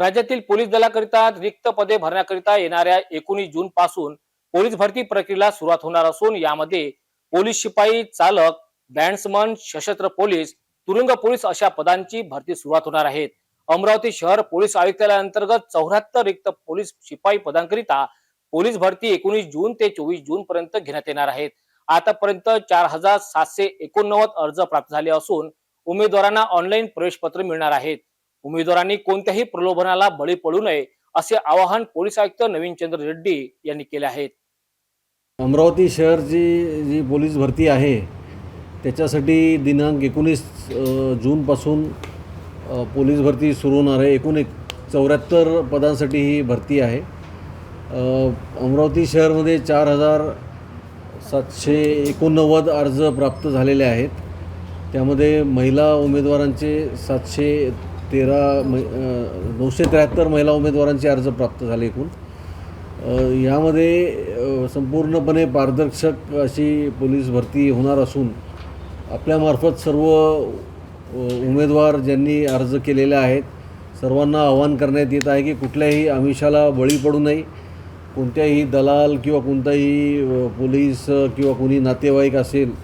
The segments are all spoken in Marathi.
राज्यातील पोलीस दलाकरिता रिक्त पदे भरण्याकरिता येणाऱ्या एकोणीस जून पासून पोलीस भरती प्रक्रियेला सुरुवात होणार असून यामध्ये पोलीस शिपाई चालक बँड्समन सशस्त्र पोलीस तुरुंग पोलीस अशा पदांची भरती सुरुवात होणार आहेत अमरावती शहर पोलीस आयुक्तालयाअंतर्गत चौऱ्याहत्तर रिक्त पोलीस शिपाई पदांकरिता पोलीस भरती एकोणीस जून ते चोवीस जून पर्यंत घेण्यात येणार आहेत. आतापर्यंत चार हजार सातशे एकोणनव्वद अर्ज प्राप्त झाले असून उमेदवारांना ऑनलाईन प्रवेशपत्र मिळणार आहेत. उमेदवारांनी कोणत्याही प्रलोभनाला बळी पडू नये असे आवाहन पोलीस आयुक्त नवीन चंद्र रेड्डी यांनी केले आहेत. अमरावती शहरची जी पोलीस भरती आहे त्याच्यासाठी दिनांक एकोणीस जूनपासून पोलीस भरती सुरू होणार आहे. एकूण एक चौऱ्याहत्तर पदांसाठी ही भरती आहे. अमरावती शहरमध्ये चार हजार सातशे एकोणनव्वद अर्ज प्राप्त झालेले आहेत. त्यामध्ये महिला उमेदवारांचे सातशे तेरा मै नऊशे त्र्याहत्तर महिला उमेदवारांचे अर्ज प्राप्त झाले एकूण. यामध्ये संपूर्णपणे पारदर्शक अशी पोलीस भरती होणार असून आपल्यामार्फत सर्व उमेदवार ज्यांनी अर्ज केलेले आहेत सर्वांना आवाहन करण्यात येत आहे की कुठल्याही आमिषाला बळी पडू नये. कोणत्याही दलाल किंवा कोणताही पोलीस किंवा कोणी नातेवाईक असेल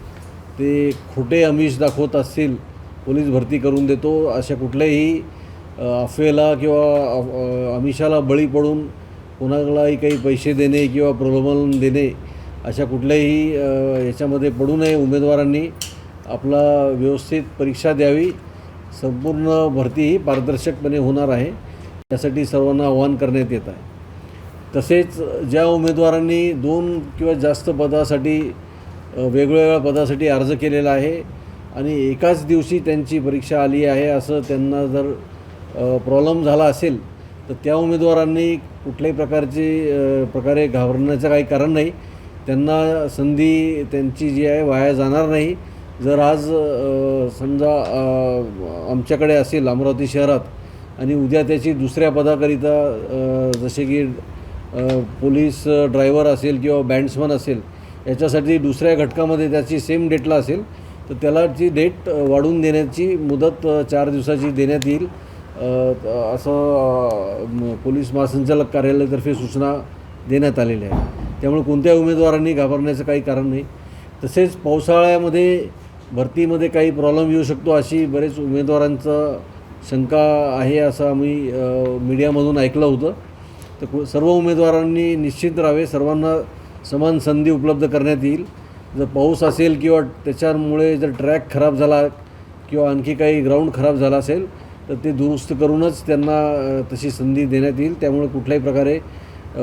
ते खोटे आमिष दाखवत असतील पोलीस भरती करून देतो अशा कुठल्याही अफवेला किंवा अमिषाला बळी पडून कोणालाही काही पैसे देणे किंवा प्रलोभन देणे अशा कुठल्याही याच्यामध्ये पडू नये. उमेदवारांनी आपला व्यवस्थित परीक्षा द्यावी. संपूर्ण भरती ही पारदर्शकपणे होणार आहे. त्यासाठी सर्वांना आवाहन करण्यात येत आहे. तसेच ज्या उमेदवारांनी दोन किंवा जास्त पदासाठी वेगवेगळ्या पदासाठी अर्ज केलेला आहे आणि एकाच दिवशी त्यांची परीक्षा आली आहे असं त्यांना जर प्रॉब्लेम झाला असेल तर त्या उमेदवारांनी कुठल्याही प्रकारची प्रकारे घाबरण्याचं काही कारण नाही. त्यांना संधी त्यांची जी आहे वाया जाणार नाही. जर आज समजा आमच्याकडे असेल अमरावती शहरात आणि उद्या त्याची दुसऱ्या पदाकरिता जसे की पोलीस ड्रायव्हर असेल किंवा बँड्समन असेल याच्यासाठी दुसऱ्या घटकामध्ये त्याची सेम डेटला असेल तर त्याला जी डेट वाढवून देण्याची मुदत चार दिवसाची देण्यात येईल. असं पोलीस महासंचालक कार्यालयातर्फे सूचना देण्यात आलेल्या आहेत त्यामुळे कोणत्याही उमेदवारांनी घाबरण्याचं काही कारण नाही. तसेच पावसाळ्यामध्ये भरतीमध्ये काही प्रॉब्लेम येऊ शकतो अशी बरेच उमेदवारांचं शंका आहे असं आम्ही मीडियामधून ऐकलं होतं. तर कु- सर्व उमेदवारांनी निश्चित राहावे. सर्वांना समान संधी उपलब्ध करण्यात येईल. जर पाऊस असेल किंवा त्याच्यामुळे जर ट्रॅक खराब झाला किंवा आणखी काही ग्राउंड खराब झाला असेल तर ते दुरुस्त करूनच त्यांना तशी संधी देण्यात येईल. त्यामुळे कुठल्याही प्रकारे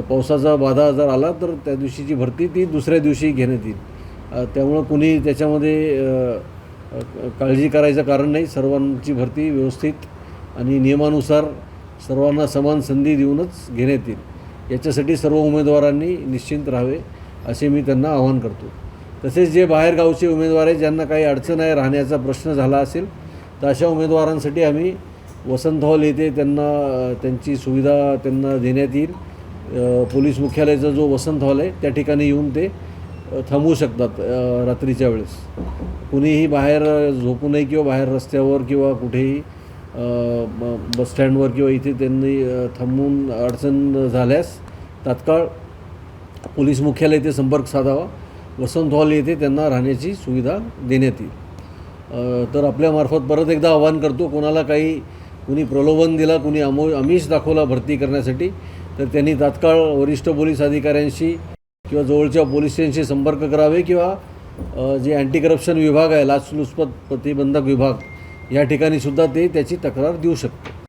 पावसाचा बाधा जर आला तर त्या दिवशीची भरती ती दुसऱ्या दिवशी घेण्यात येईल. त्यामुळं कुणी त्याच्यामध्ये काळजी करायचं कारण नाही. सर्वांची भरती व्यवस्थित आणि नियमानुसार सर्वांना समान संधी देऊनच घेण्यात येईल. याच्यासाठी सर्व उमेदवारांनी निश्चिंत राहावे असे मी त्यांना आवाहन करतो. तसेच जे बाहेरगावचे उमेदवार आहेत ज्यांना काही अडचण आहे राहण्याचा प्रश्न झाला असेल तर अशा उमेदवारांसाठी आम्ही वसंत हॉल येथे त्यांना त्यांची सुविधा त्यांना देण्यात येईल. पोलीस मुख्यालयाचा जो वसंत हॉल आहे त्या ठिकाणी येऊन ते थांबू थांबवू शकतात रात्रीच्या वेळेस. कुणीही बाहेर झोपू नये किंवा बाहेर रस्त्यावर किंवा कुठेही ब- बसस्टँडवर किंवा इथे त्यांनी थांबून अडचण झाल्यास तात्काळ पोलीस मुख्यालय ते संपर्क साधावा. वसंत हॉल येथे त्यांना राहण्याची सुविधा देण्यात येईल. तर आपल्यामार्फत परत एकदा आवाहन करतो कोणाला काही कुणी प्रलोभन दिला कुणी अमो आमिष दाखवला भरती करण्यासाठी तर त्यांनी तात्काळ वरिष्ठ पोलीस अधिकाऱ्यांशी किंवा जवळच्या पोलीस स्टेशनशी संपर्क करावे किंवा जे अँटी करप्शन विभाग आहे लाचलुचपत प्रतिबंधक विभाग या ठिकाणी सुद्धा ते त्याची तक्रार देऊ शकते